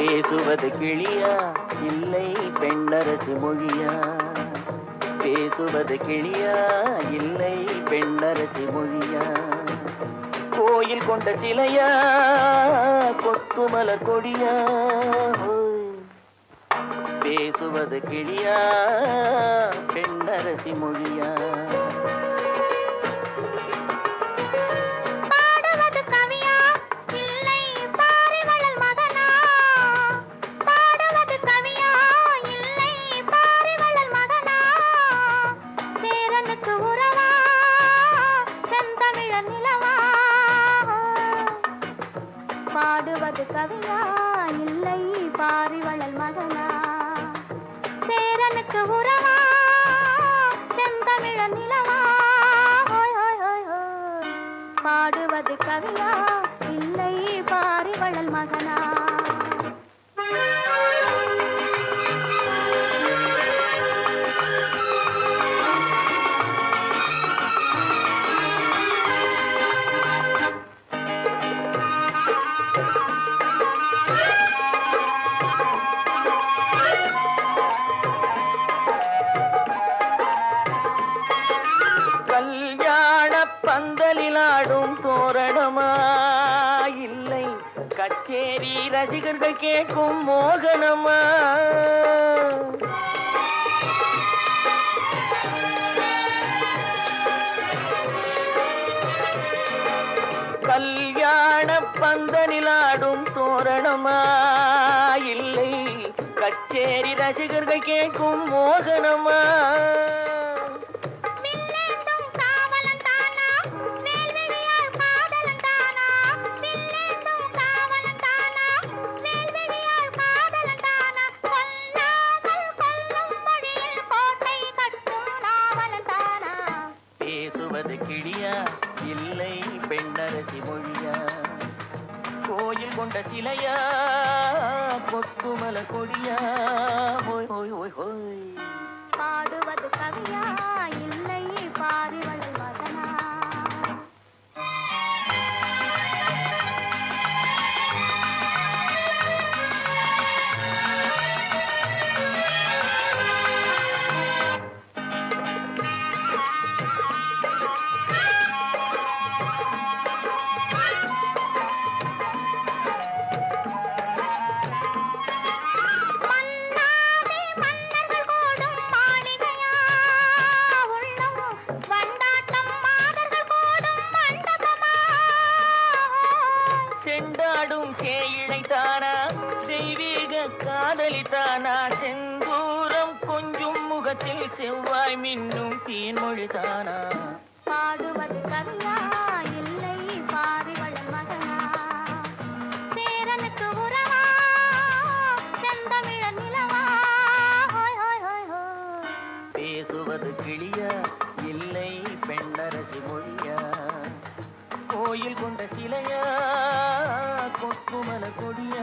பேசுவது கிளியா? இல்லை பெண்ணரசி மொழியா? பேசுவது கிளியா? இல்லை பெண்ணரசி மொழியா? கோயில் கொண்ட சிலையா? கொத்துமல கொடியா? பேசுவது கிளியா? பெண்ணரசி மொழியா? பாடுவது கவியா இல்லை பாரிவளல் மகனா. சேரனுக்கு உறவா செந்தமிழ நிலவா பாடுவது கவியா இல்லை பந்தலிலாடும் தோரணமா? இல்லை கச்சேரி ரசிகர்கள் கேட்கும் மோகனமா? கல்யாண பந்தனிலாடும் தோரணமா? இல்லை கச்சேரி ரசிகர்கள் கேட்கும் மோகனமா? பெண்ணரசி மொழியா. கோயில் கொண்ட சிலையா கொக்குமல கொடியா. ஹோய் ஹோய் ஹோய் ஹோய் பாடுவது கவியா? இல்லை பாடுவது செண்டாடும் சேயிழை தானா? தெய்வீக காதலி தானா செந்தூரம் கொஞ்சும் முகத்தில் செவ்வாய் மின்னும் தேன்மொழி தானா? பாடுவது கவியா இல்லை பாரிவளன் மகனா? சேரனுக்கு உறவா செந்தமிழ நிலவா? பேசுவது கிளியா இல்லை பெண்ணரசி மொழியா? கோயில் கொண்ட சிலையா? கொக்குமல கொடியா?